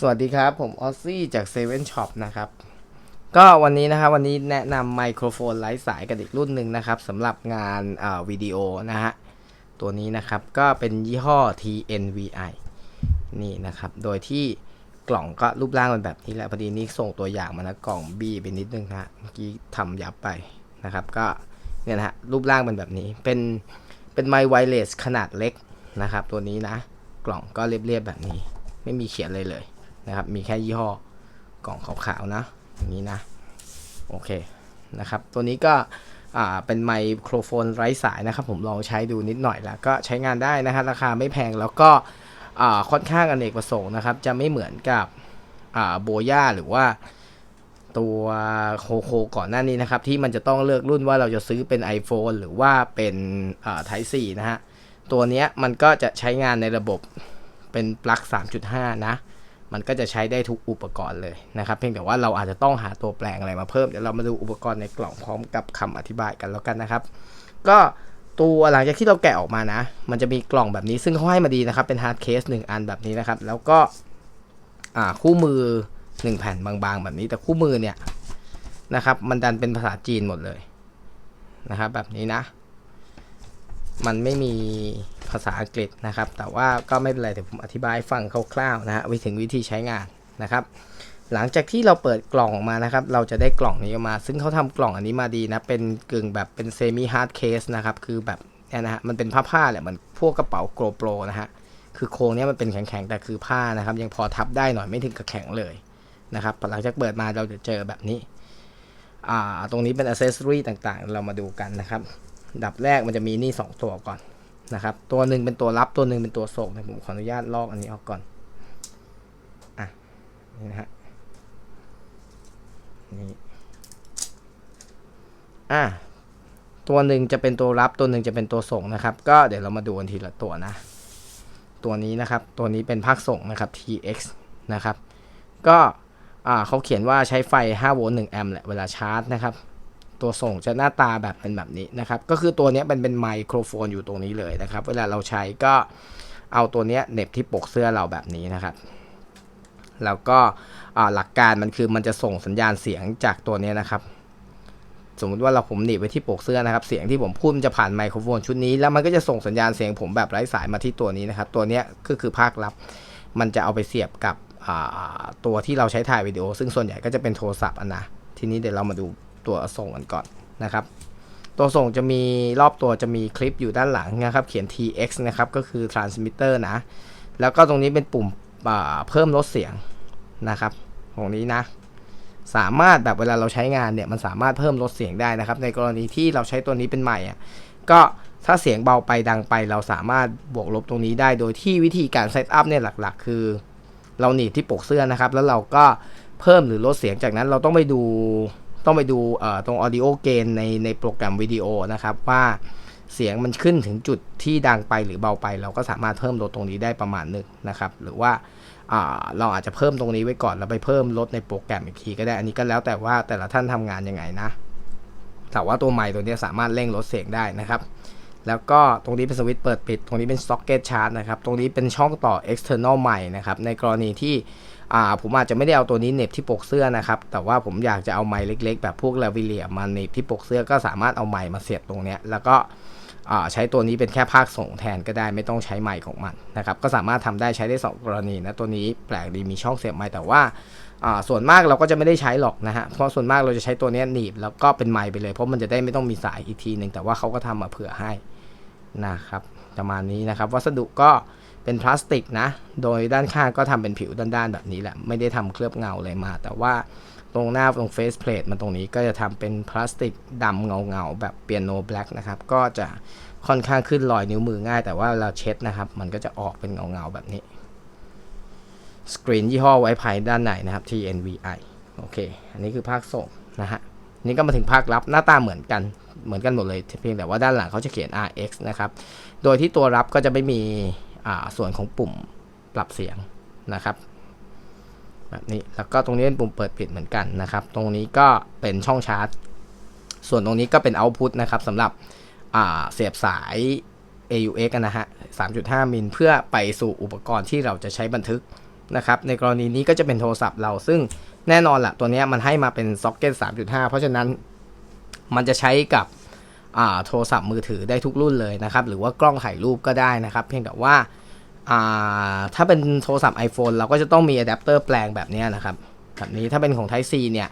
สวัสดีครับผมออซซี่จาก7 e ช็อปนะครับ ก็วันนี้นะครับวันนี้แนะนำไมโครโฟนไร้สายกันอีกรุ่นหนึ่งนะครับสำหรับงานอ่าวิดีโอนะฮะตัวนี้นะครับก็เป็นยี่ห้อ TNVI นี่นะครับ โดยที่กล่องก็รูปร่างเป็นแบบนี้แหละพอดีนี้ส่งตัวอย่างมานะกล่องบีไปนิดนึงนะฮะเมื่อกี้ทำยับไปนะครับ ก็เนี่ยนะฮะรูปร่างเป็นแบบนี้เป็นเป็นไมค์ไวเลสขนาดเล็กนะครับ ตัวนี้นะ กล่องก็เรียบๆแบบนี้ ไม่มีเขียนเลยเลย นะครับ มีแค่ยี่ห้อกล่องขาวๆนะอย่างนี้นะโอเคนะครับ ตัวนี้ก็เป็นไมโครโฟนไร้สายนะครับ ผมลองใช้ดูนิดหน่อยแล้วก็ใช้งานได้นะครับราคาไม่แพงแล้วก็ค่อนข้างอเนกประสงค์นะครับ จะไม่เหมือนกับโบย่าหรือว่าตัวโคโคก่อนหน้านี้นะครับ ที่มันจะต้องเลือกรุ่นว่าเราจะซื้อเป็น iPhone หรือว่าเป็นอ่า Type C นะฮะตัวนี้มันก็จะใช้งานในระบบเป็นปลั๊ก3.5 นะ มันก็จะใช้ได้ทุกอุปกรณ์เลยนะครับ เพียงแต่ว่าเราอาจจะต้องหาตัวแปลงอะไรมาเพิ่ม เดี๋ยวเรามาดูอุปกรณ์ในกล่องพร้อมกับคำอธิบายกันแล้วกันนะครับ ก็ตัวหลังจากที่เราแกะออกมานะ มันจะมีกล่องแบบนี้ซึ่งเขาให้มาดีนะครับ เป็นฮาร์ดเคสหนึ่งอันแบบนี้นะครับ แล้วก็คู่มือ 1 แผ่นบางๆ แบบนี้ แต่คู่มือเนี่ยนะครับ มันดันเป็นภาษาจีนหมดเลยนะครับ แบบนี้นะ มันไม่มีภาษาอังกฤษนะครับ แต่ว่าก็ไม่เป็นไรเดี๋ยวผมอธิบายฟังคร่าวๆนะฮะวิถึงวิธีใช้งานนะครับ หลังจากที่เราเปิดกล่องออกมานะครับ เราจะได้กล่องนี้ออกมา ซึ่งเขาทำกล่องอันนี้มาดีนะ เป็นกึ่งแบบเป็นเซมิฮาร์ดเคสนะครับ คือแบบเนี่ยนะฮะ มันเป็นผ้าๆแหละมันพวกกระเป๋าโกลโปรนะฮะ คือโครงเนี้ยมันเป็นแข็งๆ แต่คือผ้านะครับ ยังพอทับได้หน่อยไม่ถึงกับแข็งเลยนะครับ หลังจากเปิดมาเราจะเจอแบบนี้ อ่า ตรงนี้เป็นอ c เซสซอรีต่างๆ เรามาดูกันนะครับ ดับแรกมันจะมีนี่ 2 ตัวก่อนนะครับ ตัวหนึ่งเป็นตัวรับตัวหนึ่งเป็นตัวส่งนะผมขออนุญาตลอกอันนี้ออกก่อนอะนี่นะฮะนี่อะตัวหนึ่งจะเป็นตัวรับตัวหนึ่งจะเป็นตัวส่งนะครับ ก็เดี๋ยวเรามาดูกันทีละตัวนะ ตัวนี้นะครับ ตัวนี้เป็นภาคส่งนะครับ TX นะครับ ก็อ่าเขาเขียนว่าใช้ไฟ 5 โวลต์ 1 แอมป์แหละ เวลาชาร์จนะครับ ตัวส่งจะหน้าตาแบบเป็นแบบนี้นะครับ ก็คือตัวนี้เป็นเป็นไมโครโฟนอยู่ตรงนี้เลยนะครับ เวลาเราใช้ก็เอาตัวนี้เหน็บที่ปกเสื้อเราแบบนี้นะครับ แล้วก็หลักการมันคือมันจะส่งสัญญาณเสียงจากตัวนี้นะครับ สมมติว่าเราผมหนีบไว้ที่ปกเสื้อนะครับ เสียงที่ผมพูดมันจะผ่านไมโครโฟนชุดนี้ แล้วมันก็จะส่งสัญญาณเสียงผมแบบไร้สายมาที่ตัวนี้นะครับ ตัวนี้ก็คือภาครับ มันจะเอาไปเสียบกับตัวที่เราใช้ถ่ายวิดีโอ ซึ่งส่วนใหญ่ก็จะเป็นโทรศัพท์อะนะ ทีนี้เดี๋ยวเรามาดู ตัวส่งกันก่อนนะครับ ตัวส่งจะมีรอบตัวจะมีคลิปอยู่ด้านหลังนะครับ เขียน TX นะครับก็คือ transmitter นะ แล้วก็ตรงนี้เป็นปุ่มเพิ่มลดเสียงนะครับตรงนี้นะ สามารถแบบเวลาเราใช้งานเนี่ยมันสามารถเพิ่มลดเสียงได้นะครับ ในกรณีที่เราใช้ตัวนี้เป็นใหม่อะก็ถ้าเสียงเบาไปดังไป เราสามารถบวกลบตรงนี้ได้ โดยที่วิธีการเซตอัพเนี่ยหลักๆ คือ เราหนีบที่ปกเสื้อนะครับ แล้วเราก็เพิ่มหรือลดเสียงจากนั้นเราต้องไปดู ต้องไปดูตรง audio gain ในในโปรแกรมวิดีโอนะครับว่าเสียงมันขึ้นถึงจุดที่ดังไปหรือเบาไป เราก็สามารถเพิ่มลดตรงนี้ได้ประมาณหนึงนะครับ หรือว่าเราอาจจะเพิ่มตรงนี้ไว้ก่อนแล้วไปเพิ่มลดในโปรแกรมอีกทีก็ได้อันนี้ก็แล้วแต่ว่าแต่ละท่านทำงานยังไงนะแต่ว่าตัวใหม่ตัวนี้สามารถเร่งลดเสียงได้นะครับ แล้วก็ตรงนี้เป็นสวิตช์เปิดปิด ตรงนี้เป็น socket charge นะครับ ตรงนี้เป็นช่องต่อ external ใหม่นะครับ ในกรณีที่ อ่าผมอาจจะไม่ได้เอาตัวนี้เน็บที่ปกเสื้อนะครับ แต่ว่าผมอยากจะเอาไม้เล็กๆ แบบพวกลาวิเลียมาเน็บที่ปกเสื้อก็สามารถเอาไม้มาเสียบตรงเนี้ยแล้วก็ใช้ตัวนี้เป็นแค่ภาคส่งแทนก็ได้ไม่ต้องใช้ไม้ของมันนะครับก็สามารถทำได้ใช้ได้ 2 กรณีนะตัวนี้แปลกดีมีช่องเสียบไม้แต่ว่าส่วนมากเราก็จะไม่ได้ใช้หรอกนะฮะเพราะส่วนมากเราจะใช้ตัวนี้หนีบแล้วก็เป็นไม้ไปเลย เพราะมันจะได้ไม่ต้องมีสายอีกทีหนึ่งแต่ว่าเขาก็ทำมาเผื่อให้นะครับประมาณนี้นะครับ วัสดุก็ เป็นพลาสติกนะ โดยด้านข้างก็ทำเป็นผิวด้านๆแบบนี้แหละ ไม่ได้ทำเคลือบเงาเลยมา แต่ว่าตรงหน้าตรงเฟสเพลทมันตรงนี้ก็จะทำเป็นพลาสติกดำเงาๆแบบเปียโนแบล็กนะครับ ก็จะค่อนข้างขึ้นรอยนิ้วมือง่าย แต่ว่าเราเช็ดนะครับ มันก็จะออกเป็นเงาๆแบบนี้ สกรีนยี่ห้อไว้ภายด้านในนะครับ TNVI โอเค อันนี้คือภาคส่งนะฮะ นี่ก็มาถึงภาครับหน้าตาเหมือนกัน เหมือนกันหมดเลย เพียงแต่ว่าด้านหลังเขาจะเขียน RX นะครับ โดยที่ตัวรับก็จะไม่มี ส่วนของปุ่มปรับเสียงนะครับ แบบนี้แล้วก็ตรงนี้เป็นปุ่มเปิดปิดเหมือนกันนะครับ ตรงนี้ก็เป็นช่องชาร์จ ส่วนตรงนี้ก็เป็นเอาต์พุตนะครับสำหรับเสียบสาย AUX นะฮะ 3.5 มิลเพื่อไปสู่อุปกรณ์ที่เราจะใช้บันทึกนะครับ ในกรณีนี้ก็จะเป็นโทรศัพท์เราซึ่งแน่นอนละตัวนี้มันให้มาเป็นซ็อกเก็ต 3.5 เพราะฉะนั้นมันจะใช้กับโทรศัพท์มือถือได้ทุกรุ่นเลยนะครับ หรือว่ากล้องถ่ายรูปก็ได้นะครับ เพียงแต่ว่าอ่า ถ้าเป็นโทรศัพท์ iPhone เราก็จะต้องมีอะแดปเตอร์แปลงแบบนี้นะครับแบบนี้ถ้าเป็นของ Type C เนี่ย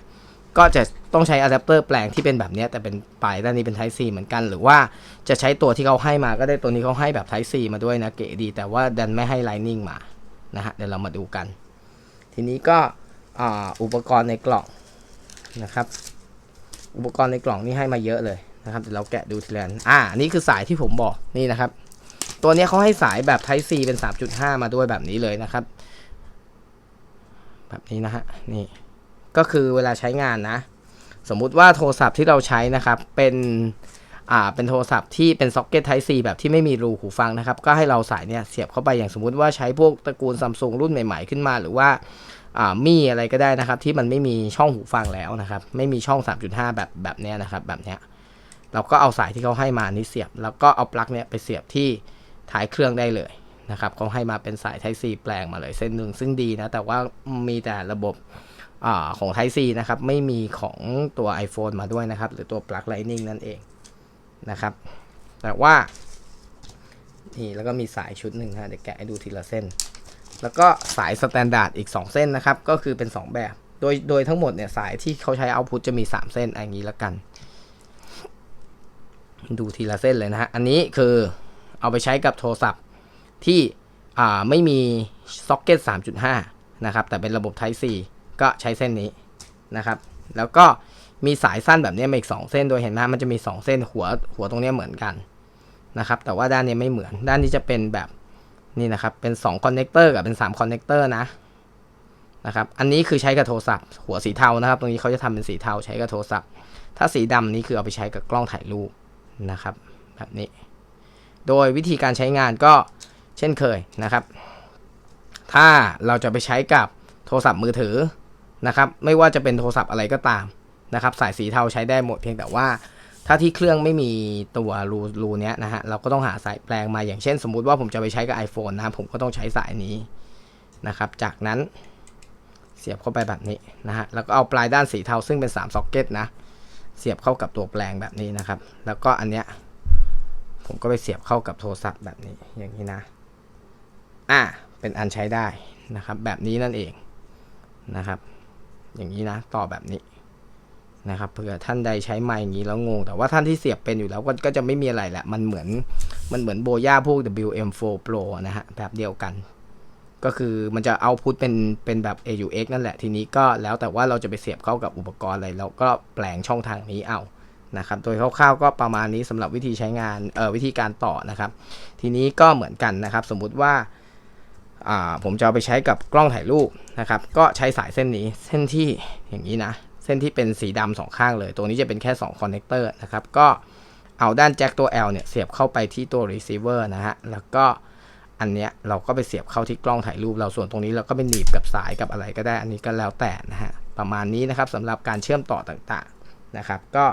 ก็จะต้องใช้อะแดปเตอร์แปลงที่เป็นแบบนี้แต่เป็นปลายด้านนี้เป็น Type C เหมือนกัน หรือว่าจะใช้ตัวที่เขาให้มาก็ได้ตัวนี้เขาให้แบบ Type C มาด้วยนะเก๋ดี แต่ว่าดันไม่ให้ Lightning มานะฮะเดี๋ยวเรามาดูกัน ทีนี้ก็อุปกรณ์ในกล่องนะครับ อุปกรณ์ในกล่องนี่ให้มาเยอะเลยนะครับเดี๋ยวเราแกะดูทีละอันอ่านี่คือสายที่ผมบอกนี่นะครับ ตัวนี้เขาให้สายแบบ Type C เป็น 3.5 มาด้วยแบบนี้เลยนะครับ แบบนี้นะฮะ นี่ ก็คือเวลาใช้งานนะ สมมุติว่าโทรศัพท์ที่เราใช้นะครับ เป็น อ่า เป็นโทรศัพท์ที่เป็นซ็อกเก็ต Type C แบบที่ไม่มีรูหูฟังนะครับ ก็ให้เราสายเนี่ยเสียบเข้าไปอย่างสมมุติว่าใช้พวกตระกูลซัมซุงรุ่นใหม่ ๆ ขึ้นมาหรือว่าอ่ามีอะไรก็ได้นะครับ ที่มันไม่มีช่องหูฟังแล้วนะครับ ไม่มีช่อง 3.5 แบบแบบเนี้ยนะครับ แบบเนี้ยเราก็เอาสายที่เขาให้มานี้เสียบ แล้วก็เอาปลั๊กเนี่ยไปเสียบที่ ท้ายเครื่องได้เลยนะครับเขาให้มาเป็นสาย Type C แปลงมาเลยเส้นหนึ่งซึ่งดีนะ แต่ว่ามีแต่ระบบอของ Type C นะครับ ไม่มีของตัว iPhone มาด้วยนะครับ หรือตัวปลั๊ก Lightning นั่นเองนะครับ แต่ว่า นี่ แล้วก็มีสายชุดหนึ่งฮะเดี๋ยวแกะให้ดูทีละเส้น แล้วก็สายสแตนดาร์ดอีก 2 เส้นนะครับ ก็คือเป็น 2 แบบ โดยโดยทั้งหมดเนี่ย สายที่เขาใช้เอาพุทจะมี 3 เส้นอย่างนี้ละกัน ดูทีละเส้นเลยนะฮะอันนี้คือ เอาไปใช้กับโทรศัพท์ที่ไม่มีซ็อกเก็ต3.5 นะครับ แต่เป็นระบบ Type C ก็ใช้เส้นนี้นะครับ แล้วก็มีสายสั้นแบบนี้มาอีก 2 เส้น โดยเห็นไหมมันจะมี 2 เส้นหัวหัวตรงนี้เหมือนกันนะครับ แต่ว่าด้านนี้ไม่เหมือน ด้านนี้จะเป็นแบบนี่นะครับ เป็น2คอนเนคเตอร์กับเป็น3คอนเนคเตอร์นะนะครับ อันนี้คือใช้กับโทรศัพท์ หัวสีเทานะครับ ตรงนี้เขาจะทำเป็นสีเทาใช้กับโทรศัพท์ ถ้าสีดำนี้คือเอาไปใช้กับกล้องถ่ายรูปนะครับ แบบนี้ โดยวิธีการใช้งานก็เช่นเคยนะครับ ถ้าเราจะไปใช้กับโทรศัพท์มือถือนะครับ ไม่ว่าจะเป็นโทรศัพท์อะไรก็ตามนะครับ สายสีเทาใช้ได้หมดเพียงแต่ว่า ถ้าที่เครื่องไม่มีตัวรูรูเนี้ยนะฮะเราก็ต้องหาสายแปลงมาอย่างเช่น สมมุติว่าผมจะไปใช้กับ iPhone นะผมก็ต้องใช้สายนี้นะครับ จากนั้นเสียบเข้าไปแบบนี้นะฮะแล้วก็เอาปลายด้านสีเทาซึ่งเป็น3ซ็อกเก็ตนะเสียบเข้ากับตัวแปลงแบบนี้นะครับ แล้วก็อันเนี้ย ผมก็ไปเสียบเข้ากับโทรศัพท์แบบนี้อย่างนี้นะ อ่า เป็นอันใช้ได้นะครับ แบบนี้นั่นเองนะครับ อย่างนี้นะต่อแบบนี้นะครับเผื่อท่านใดใช้ไมค์อย่างนี้แล้วงง แต่ว่าท่านที่เสียบเป็นอยู่แล้วก็ก็จะไม่มีอะไรแหละ มันเหมือนมันเหมือนโบย่าพวก WM4 Pro นะฮะ แบบเดียวกัน ก็คือมันจะเอาพุทเป็นเป็นแบบ AUX นั่นแหละทีนี้ก็แล้วแต่ว่าเราจะไปเสียบเข้ากับอุปกรณ์อะไรเราก็แปลงช่องทางนี้เอา นะครับ โดยคร่าวๆก็ประมาณนี้สำหรับวิธีใช้งานเอ่อวิธีการต่อนะครับ ทีนี้ก็เหมือนกันนะครับ สมมุติว่าอ่าผมจะเอาไปใช้กับกล้องถ่ายรูปนะครับ ก็ใช้สายเส้นนี้เส้นที่อย่างนี้นะ เส้นที่เป็นสีดำสองข้างเลย ตัวนี้จะเป็นแค่2คอนเนคเตอร์นะครับ ก็เอาด้านแจ็คตัว L เนี่ยเสียบเข้าไปที่ตัว receiver นะฮะ แล้วก็อันเนี้ยเราก็ไปเสียบเข้าที่กล้องถ่ายรูป เราส่วนตรงนี้เราก็ไปหนีบกับสายกับอะไรก็ได้ อันนี้ก็แล้วแต่นะฮะ ประมาณนี้นะครับสำหรับการเชื่อมต่อต่างๆนะครับ ก็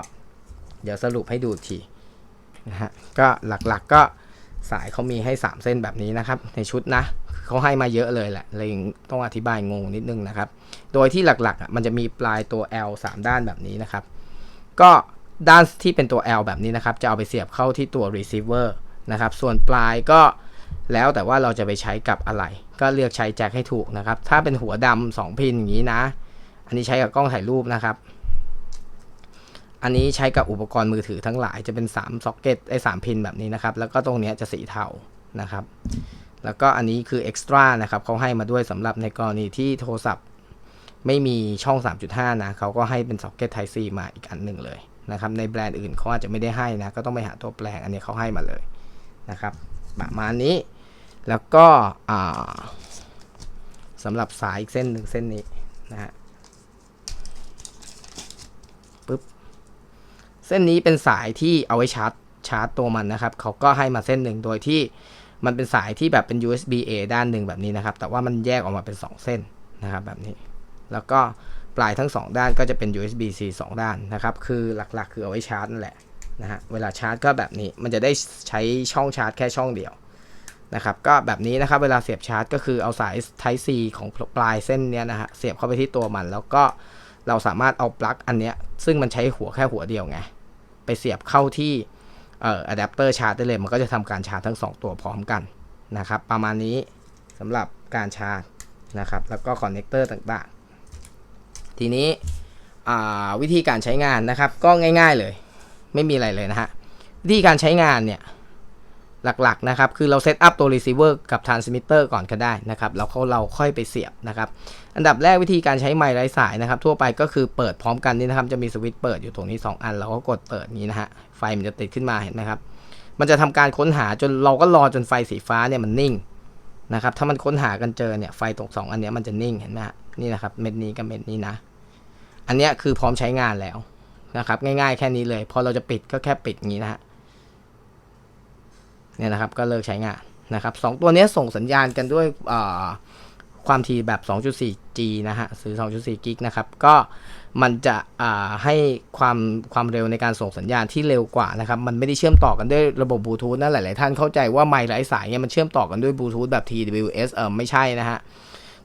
เดี๋ยวสรุปให้ดูทีนะฮะก็หลักๆก็สายเขามีให้ 3 เส้นแบบนี้นะครับ ในชุดนะเขาให้มาเยอะเลยแหละเลยต้องอธิบายงงนิดนึงนะครับ โดยที่หลักๆอะมันจะมีปลายตัว L 3 ด้านแบบนี้นะครับ ก็ด้านที่เป็นตัว L แบบนี้นะครับ จะเอาไปเสียบเข้าที่ตัว receiver นะครับ ส่วนปลายก็แล้วแต่ว่าเราจะไปใช้กับอะไร ก็เลือกใช้แจ็คให้ถูกนะครับ ถ้าเป็นหัวดำสองพินอย่างนี้นะ อันนี้ใช้กับกล้องถ่ายรูปนะครับ อันนี้ใช้กับอุปกรณ์มือถือทั้งหลายจะเป็น3ซ็อกเก็ตไอ้3พินแบบนี้นะครับ แล้วก็ตรงนี้จะสีเทานะครับ แล้วก็อันนี้คือเอ็กซ์ตร้านะครับเขาให้มาด้วยสำหรับในกรณีที่โทรศัพท์ไม่มีช่อง 3.5 นะเขาก็ให้เป็นซ็อกเก็ต Type C มาอีกอันหนึ่งเลยนะครับ ในแบรนด์อื่นเขาอาจจะไม่ได้ให้นะ ก็ต้องไปหาตัวแปลงอันนี้เขาให้มาเลยนะครับ ประมาณนี้แล้วก็อ่าสำหรับสายอีกเส้นหนึ่งเส้นนี้นะฮะปึ๊บ เส้นนี้เป็นสายที่เอาไว้ชาร์จชาร์จตัวมันนะครับ เขาก็ให้มาเส้นหนึ่งโดยที่มันเป็นสายที่แบบเป็น USB A ด้านหนึ่งแบบนี้นะครับ แต่ว่ามันแยกออกมาเป็น 2 เส้นนะครับแบบนี้ แล้วก็ปลายทั้ง 2 ด้านก็จะเป็น USB C 2 ด้านนะครับ คือหลักๆ คือเอาไว้ชาร์จนั่นแหละนะฮะ เวลาชาร์จก็แบบนี้ มันจะได้ใช้ช่องชาร์จแค่ช่องเดียวนะครับ ก็แบบนี้นะครับ เวลาเสียบชาร์จก็คือเอาสาย Type C ของปลายเส้นเนี้ยนะฮะ เสียบเข้าไปที่ตัวมัน แล้วก็ เราสามารถเอาปลั๊กอันเนี้ยซึ่งมันใช้หัวแค่หัวเดียวไง ไปเสียบเข้าที่เอ่ออะแดปเตอร์ชาร์จได้เลย มันก็จะทำการชาร์จทั้ง 2 ตัวพร้อมกันนะครับ ประมาณนี้สำหรับการชาร์จนะครับ แล้วก็คอนเนคเตอร์ต่างๆ ทีนี้วิธีการใช้งานนะครับ ก็ง่าย ๆเลย ไม่มีอะไรเลยนะฮะวิธีการใช้งานเนี่ย หลักๆนะครับคือเราเซตอัพตัว receiver กับ transmitter ก่อนก็ได้นะครับแล้วเขาเราค่อยไปเสียบนะครับอันดับแรกวิธีการใช้ไมค์ไร้สายนะครับ ทั่วไปก็คือเปิดพร้อมกันนี่นะครับจะมีสวิตช์เปิดอยู่ตรงนี้ 2 อันเราก็กดเปิดนี้นะฮะไฟมันจะติดขึ้นมาเห็นไหมครับมันจะทำการค้นหาจนเราก็รอจนไฟสีฟ้าเนี่ยมันนิ่งนะครับถ้ามันค้นหากันเจอเนี่ยไฟตรงสองอันเนี้ยมันจะนิ่งเห็นไหมฮะนี่นะครับเม็ดนี้กับเม็ดนี้นะ อันเนี้ยคือพร้อมใช้งานแล้วนะครับง่ายๆแค่นี้เลยพอเราจะปิดก็แค่ปิดงนี้นะฮะ เนี่ยนะครับก็เลิกใช้งานนะครับสองตัวนี้ส่งสัญญาณกันด้วยความถี่แบบ 2.4G นะฮะหรือ2.4 กิกนะครับ ก็มันจะให้ความความเร็วในการส่งสัญญาณที่เร็วกว่านะครับ มันไม่ได้เชื่อมต่อกันด้วยระบบบลูทูธนะหลาย ๆ ท่านเข้าใจว่าไมค์ไร้สายเนี่ยมันเชื่อมต่อกันด้วยบลูทูธแบบ TWS เออไม่ใช่นะฮะ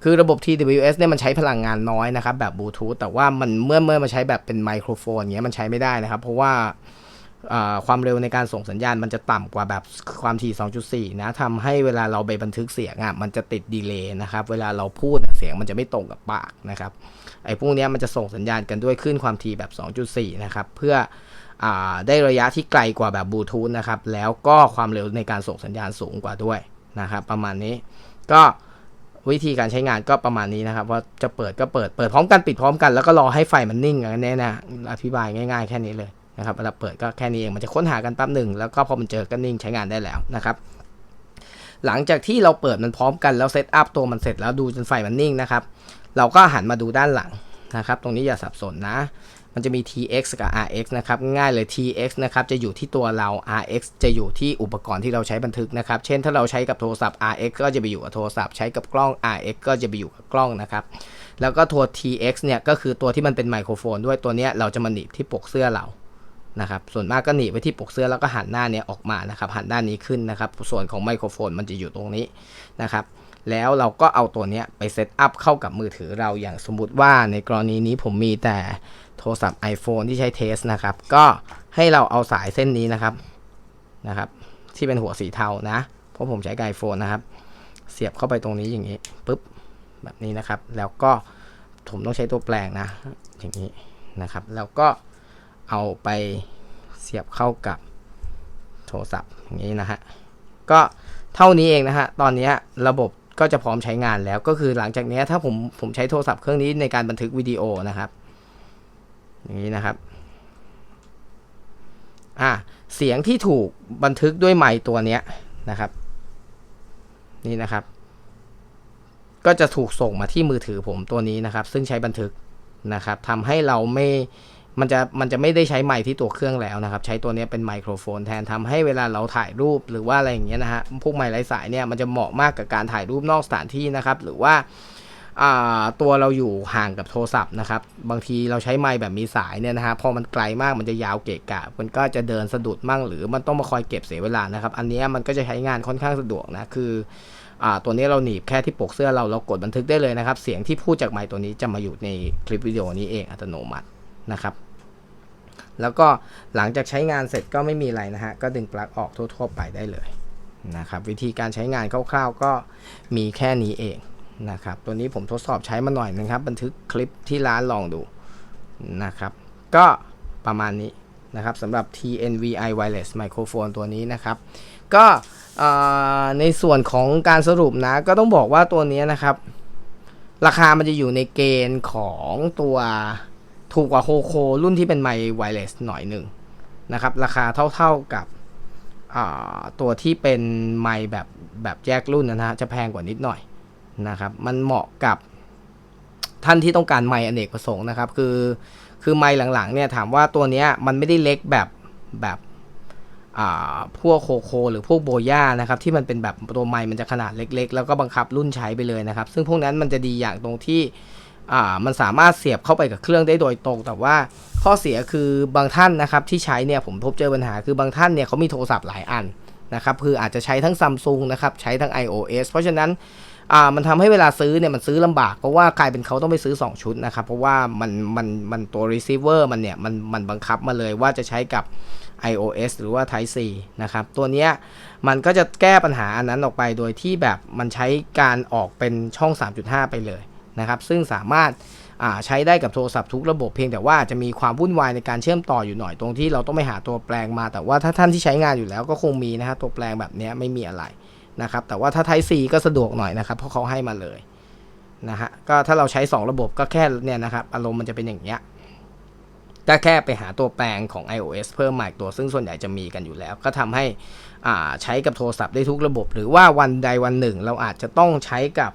คือระบบ TWS เนี่ยมันใช้พลังงานน้อยนะครับ แบบบลูทูธแต่ว่ามันเมื่อเมื่อมาใช้แบบเป็นไมโครโฟนเงี้ยมันใช้ไม่ได้นะครับ เพราะว่า ความเร็วในการส่งสัญญาณมันจะต่ำกว่าแบบความถี่ 2.4 นะทำให้เวลาเราไปบันทึกเสียงอะมันจะติดดีเลย์นะครับ เวลาเราพูดเสียงมันจะไม่ตรงกับปากนะครับ ไอ้พวกนี้มันจะส่งสัญญาณกันด้วยคลื่นความถี่แบบ 2.4 นะครับ เพื่ออได้ระยะที่ไกลกว่าแบบบลูทูธนะครับ แล้วก็ความเร็วในการส่งสัญญาณสูงกว่าด้วยนะครับ ประมาณนี้ ก็วิธีการใช้งานก็ประมาณนี้นะครับ ว่าจะเปิดก็เปิด เปิดพร้อมกันปิดพร้อมกัน แล้วก็รอให้ไฟมันนิ่งอย่างนี้นะ อธิบายง่าย ๆ แค่นี้เลย นะครับเวลาเปิดก็แค่นี้เองมันจะค้นหากันแป๊บหนึ่งแล้วก็พอมันเจอก็นิ่งใช้งานได้แล้วนะครับหลังจากที่เราเปิดมันพร้อมกันแล้วเซตอัพตัวมันเสร็จแล้วดูจนไฟมันนิ่งนะครับ เราก็หันมาดูด้านหลังนะครับ ตรงนี้อย่าสับสนนะ มันจะมี TX กับ RX นะครับ ง่ายเลย TX นะครับจะอยู่ที่ตัวเรา RX จะอยู่ที่อุปกรณ์ที่เราใช้บันทึกนะครับ เช่นถ้าเราใช้กับโทรศัพท์ RX ก็จะไปอยู่กับโทรศัพท์ ใช้กับกล้อง RX ก็จะไปอยู่กับกล้องนะครับ แล้วก็ตัว TX เนี่ยก็คือตัวที่มันเป็นไมโครโฟนด้วยตัวนี้เราจะมาหนีบที่ปกเสื้อเรา นะครับส่วนมากก็หนีไว้ที่ปกเสื้อแล้วก็หันหน้าเนี้ยออกมานะครับหันด้านนี้ขึ้นนะครับ ส่วนของไมโครโฟนมันจะอยู่ตรงนี้นะครับแล้วเราก็เอาตัวเนี้ยไปเซตอัพเข้ากับมือถือเราอย่างสมมติว่าในกรณีนี้ผมมีแต่โทรศัพท์ iPhone ที่ใช้เทสนะครับ ก็ให้เราเอาสายเส้นนี้นะครับนะครับที่เป็นหัวสีเทานะ เพราะผมใช้ไอโฟนนะครับ เสียบเข้าไปตรงนี้อย่างนี้ปุ๊บแบบนี้นะครับ แล้วก็ผมต้องใช้ตัวแปลงนะ อย่างนี้นะครับ แล้วก็ เอาไปเสียบเข้ากับโทรศัพท์อย่างนี้นะฮะก็เท่านี้เองนะฮะตอนนี้ระบบก็จะพร้อมใช้งานแล้วก็คือหลังจากนี้ถ้าผมผมใช้โทรศัพท์เครื่องนี้ในการบันทึกวิดีโอนะครับอย่างนี้นะครับอ่าเสียงที่ถูกบันทึกด้วยไมค์ตัวเนี้ยนะครับ นี่นะครับ ก็จะถูกส่งมาที่มือถือผมตัวนี้นะครับ ซึ่งใช้บันทึกนะครับทำให้เราไม่ มันจะมันจะไม่ได้ใช้ไมค์ที่ตัวเครื่องแล้วนะครับ ใช้ตัวนี้เป็นไมโครโฟนแทนทำให้เวลาเราถ่ายรูปหรือว่าอะไรอย่างเงี้ยนะฮะพวกไมค์ไร้สายเนี่ยมันจะเหมาะมากกับการถ่ายรูปนอกสถานที่นะครับ หรือว่าตัวเราอยู่ห่างกับโทรศัพท์นะครับ บางทีเราใช้ไมค์แบบมีสายเนี่ยนะฮะพอมันไกลมากมันจะยาวเกะกะ มันก็จะเดินสะดุดมั่งหรือมันต้องมาคอยเก็บเสียเวลานะครับ อันนี้มันก็จะใช้งานค่อนข้างสะดวกนะคือตัวนี้เราหนีบแค่ที่ปกเสื้อเราเรากดบันทึกได้เลยนะครับ เสียงที่พูดจากไมค์ตัวนี้จะมาอยู่ในคลิปวิดีโอนี้เองอัตโนมัติ นะครับ แล้วก็หลังจากใช้งานเสร็จก็ไม่มีอะไรนะฮะ ก็ดึงปลั๊กออกทั่ว ๆ ไปได้เลยนะครับ วิธีการใช้งานคร่าวๆก็มีแค่นี้เองนะครับ ตัวนี้ผมทดสอบใช้มาหน่อยนึงครับ บันทึกคลิปที่ร้านลองดูนะครับ ก็ประมาณนี้นะครับสำหรับ TNVI Wireless Microphone ตัวนี้นะครับ ก็ในส่วนของการสรุปนะ ก็ต้องบอกว่าตัวนี้นะครับ ราคามันจะอยู่ในเกณฑ์ของตัว ถูกกว่าโฮโครุ่นที่เป็นไมค์ไวเลสหน่อยหนึ่งนะครับ ราคาเท่าๆกับตัวที่เป็นไมค์แบบแบบแยกรุ่นนะฮะจะแพงกว่านิดหน่อยนะครับ มันเหมาะกับท่านที่ต้องการไมค์อเนกประสงค์นะครับ คือคือไมค์หลังๆเนี่ยถามว่าตัวนี้มันไม่ได้เล็กแบบแบบพวกโคโค หรือพวกโบย่านะครับที่มันเป็นแบบตัวไมค์มันจะขนาดเล็ก ๆ แล้วก็บังคับรุ่นใช้ไปเลยนะครับ ซึ่งพวกนั้นมันจะดีอย่างตรงที่ อ่ามันสามารถเสียบเข้าไปกับเครื่องได้โดยตรง แต่ว่าข้อเสียคือบางท่านนะครับที่ใช้เนี่ยผมพบเจอปัญหาคือบางท่านเนี่ยเขามีโทรศัพท์หลายอันนะครับคืออาจจะใช้ทั้ง Samsung นะครับใช้ทั้ง iOS เพราะฉะนั้นอ่ามันทำให้เวลาซื้อเนี่ยมันซื้อลำบากเพราะว่ากลายเป็นเขาต้องไปซื้อ 2 ชุดนะครับ เพราะว่ามันมันมันตัว receiver มันเนี่ยมันมันบังคับมาเลยว่าจะใช้กับ iOS หรือว่า Type C นะครับ ตัวเนี้ยมันก็จะแก้ปัญหาอันนั้นออกไปโดยที่แบบมันใช้การออกเป็นช่อง 3.5 ไปเลย นะครับซึ่งสามารถาใช้ได้กับโทรศัพท์ทุกระบบเพียงแต่ว่าจะมีความวุ่นวายในการเชื่อมต่ออยู่หน่อยตรงที่เราต้องไปหาตัวแปลงมา แต่ว่าถ้าท่านที่ใช้งานอยู่แล้วก็คงมีนะฮะตัวแปลงแบบนี้ไม่มีอะไรนะครับแต่ว่าถ้า Type C ก็สะดวกหน่อยนะครับเพราะเขาให้มาเลยนะฮะก็ถ้าเราใช้ 2 ระบบก็แค่เนี่ยนะครับอารมณ์มันจะเป็นอย่างเงี้ยก็แค่ไปหาตัวแปลงของ iOS เพิ่มใหม่ตัวซึ่งส่วนใหญ่จะมีกันอยู่แล้ว ก็ทำให้ใช้กับโทรศัพท์ได้ทุกระบบ หรือว่าวันใดวันหนึ่ง เราอาจจะต้องใช้กับ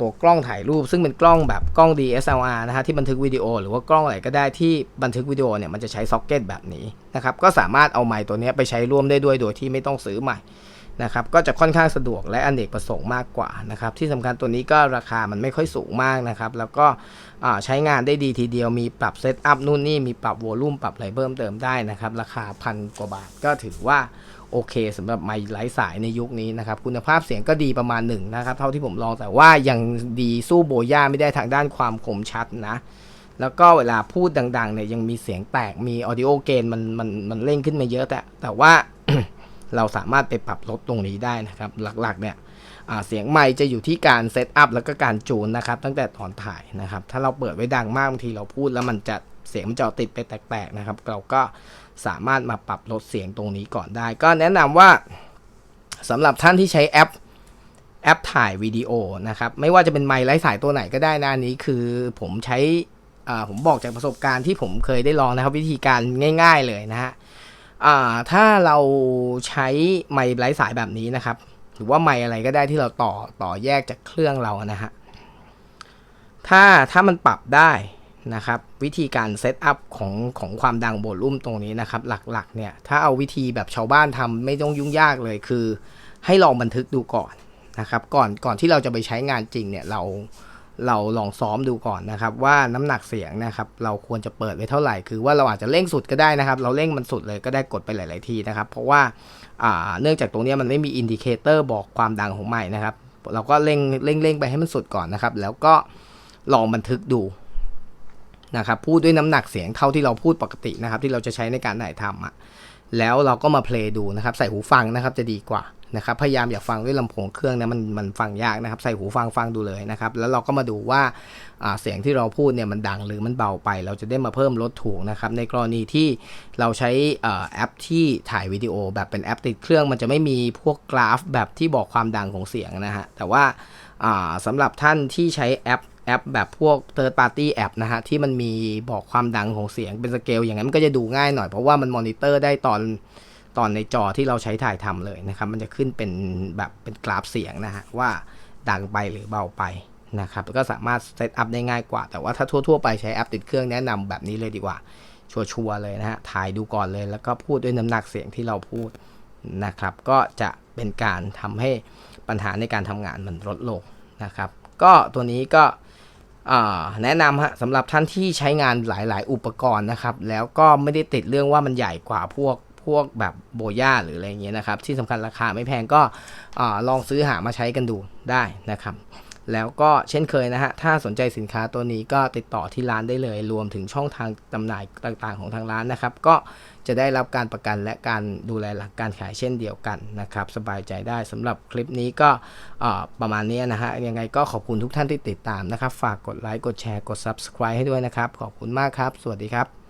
ตัวกล้องถ่ายรูป ซึ่งเป็นกล้องแบบกล้อง DSLR นะฮะที่บันทึกวิดีโอ หรือว่ากล้องอะไรก็ได้ที่บันทึกวิดีโอเนี่ยมันจะใช้ซ็อกเก็ตแบบนี้นะครับก็สามารถเอาไมค์ตัวนี้ไปใช้ร่วมได้ด้วยโดยที่ไม่ต้องซื้อใหม่ นะครับก็จะค่อนข้างสะดวกและอเนกประสงค์มากกว่านะครับที่สำคัญตัวนี้ก็ราคามันไม่ค่อยสูงมากนะครับแล้วก็ใช้งานได้ดีทีเดียวมีปรับเซตอัพนู่นนี่มีปรับโวลูมปรับอะไรเพิ่มเติมได้นะครับราคาพันกว่าบาทก็ถือว่าโอเคสำหรับไมค์ไร้สายในยุคนี้นะครับคุณภาพเสียงก็ดีประมาณหนึ่งนะครับเท่าที่ผมลองแต่ว่ายังดีสู้โบย่าไม่ได้ทางด้านความคมชัดนะแล้วก็เวลาพูดดังๆเนี่ยยังมีเสียงแตกมีออดิโอเกนมันมันมันเร่งขึ้นมาเยอะแต่แต่ว่า เราสามารถไปปรับลดตรงนี้ได้นะครับ หลักๆเนี่ยเสียงไมค์จะอยู่ที่การเซตอัพแล้วก็การจูนนะครับ ตั้งแต่ตอนถ่ายนะครับ ถ้าเราเปิดไว้ดังมากบางทีเราพูดแล้วมันจะเสียงมันจะติดไปแตกๆนะครับ เราก็สามารถมาปรับลดเสียงตรงนี้ก่อนได้ ก็แนะนำว่าสำหรับท่านที่ใช้แอปแอปถ่ายวิดีโอนะครับ ไม่ว่าจะเป็นไมค์ไร้สายตัวไหนก็ได้นะอันนี้คือผมใช้ผมบอกจากประสบการณ์ที่ผมเคยได้ลองนะครับ วิธีการง่าย ๆเลยนะฮะ อ่าถ้าเราใช้ไมค์ไร้สายแบบนี้นะครับ หรือว่าไมค์อะไรก็ได้ที่เราต่อต่อแยกจากเครื่องเรานะฮะถ้าถ้ามันปรับได้นะครับ วิธีการเซตอัพของของความดังโวลูมตรงนี้นะครับ หลักๆเนี่ยถ้าเอาวิธีแบบชาวบ้านทำไม่ต้องยุ่งยากเลยคือ ให้ลองบันทึกดูก่อนนะครับ ก่อนก่อนที่เราจะไปใช้งานจริงเนี่ยเรา เราลองซ้อมดูก่อนนะครับ ว่าน้ำหนักเสียงนะครับ เราควรจะเปิดไว้เท่าไหร่ คือว่าเราอาจจะเร่งสุดก็ได้นะครับ เราเร่งมันสุดเลยก็ได้กดไปหลาย ๆ ทีนะครับ เพราะว่าเนื่องจากตรงนี้มันไม่มีอินดิเคเตอร์บอกความดังของไมค์นะครับ เราก็เร่งเร่งเร่งไปให้มันสุดก่อนนะครับ แล้วก็ลองบันทึกดูนะครับ พูดด้วยน้ำหนักเสียงเท่าที่เราพูดปกตินะครับ ที่เราจะใช้ในการถ่ายทำอะแล้วเราก็มาเพลย์ดูนะครับ ใส่หูฟังนะครับจะดีกว่า นะครับพยายามอย่าฟังด้วยลำโพงเครื่องนะมันมันฟังยากนะครับ ใส่หูฟังฟังดูเลยนะครับ แล้วเราก็มาดูว่าเสียงที่เราพูดเนี่ยมันดังหรือมันเบาไป เราจะได้มาเพิ่มลดถูกนะครับ ในกรณีที่เราใช้แอปที่ถ่ายวิดีโอแบบเป็นแอปติดเครื่อง มันจะไม่มีพวกกราฟแบบที่บอกความดังของเสียงนะฮะแต่ว่าอ่าสำหรับท่านที่ใช้แอปแอปแบบพวก third party app นะฮะที่มันมีบอกความดังของเสียงเป็นสเกลอย่างนั้นก็จะดูง่ายหน่อยเพราะว่ามันมอนิเตอร์ได้ตอน ตอนในจอที่เราใช้ถ่ายทำเลยนะครับ มันจะขึ้นเป็นแบบเป็นกราฟเสียงนะฮะว่าดังไปหรือเบาไปนะครับก็สามารถเซตอัพได้ง่ายกว่า แต่ว่าถ้าทั่ว ๆ ไปใช้แอปติดเครื่องแนะนำแบบนี้เลยดีกว่า ชัวร์ๆเลยนะฮะถ่ายดูก่อนเลย แล้วก็พูดด้วยน้ำหนักเสียงที่เราพูดนะครับ ก็จะเป็นการทำให้ปัญหาในการทำงานมันลดลงนะครับ ก็ตัวนี้ก็แนะนำฮะสำหรับท่านที่ใช้งานหลาย ๆ อุปกรณ์นะครับ แล้วก็ไม่ได้ติดเรื่องว่ามันใหญ่กว่าพวก พวกแบบโบย่าหรืออะไรเงี้ยนะครับ ที่สำคัญราคาไม่แพงก็อลองซื้อหามาใช้กันดูได้นะครับ แล้วก็เช่นเคยนะฮะ ถ้าสนใจสินค้าตัวนี้ก็ติดต่อที่ร้านได้เลย รวมถึงช่องทางจำหน่ายต่างๆของทางร้านนะครับ ก็จะได้รับการประกันและการดูแลหลักการขายเช่นเดียวกันนะครับ สบายใจได้สำหรับคลิปนี้ก็ประมาณนี้นะฮะ ยังไงก็ขอบคุณทุกท่านที่ติดตามนะครับ ฝากกดไลค์ กดแชร์ กด Subscribe ให้ด้วยนะครับ ขอบคุณมากครับ สวัสดีครับ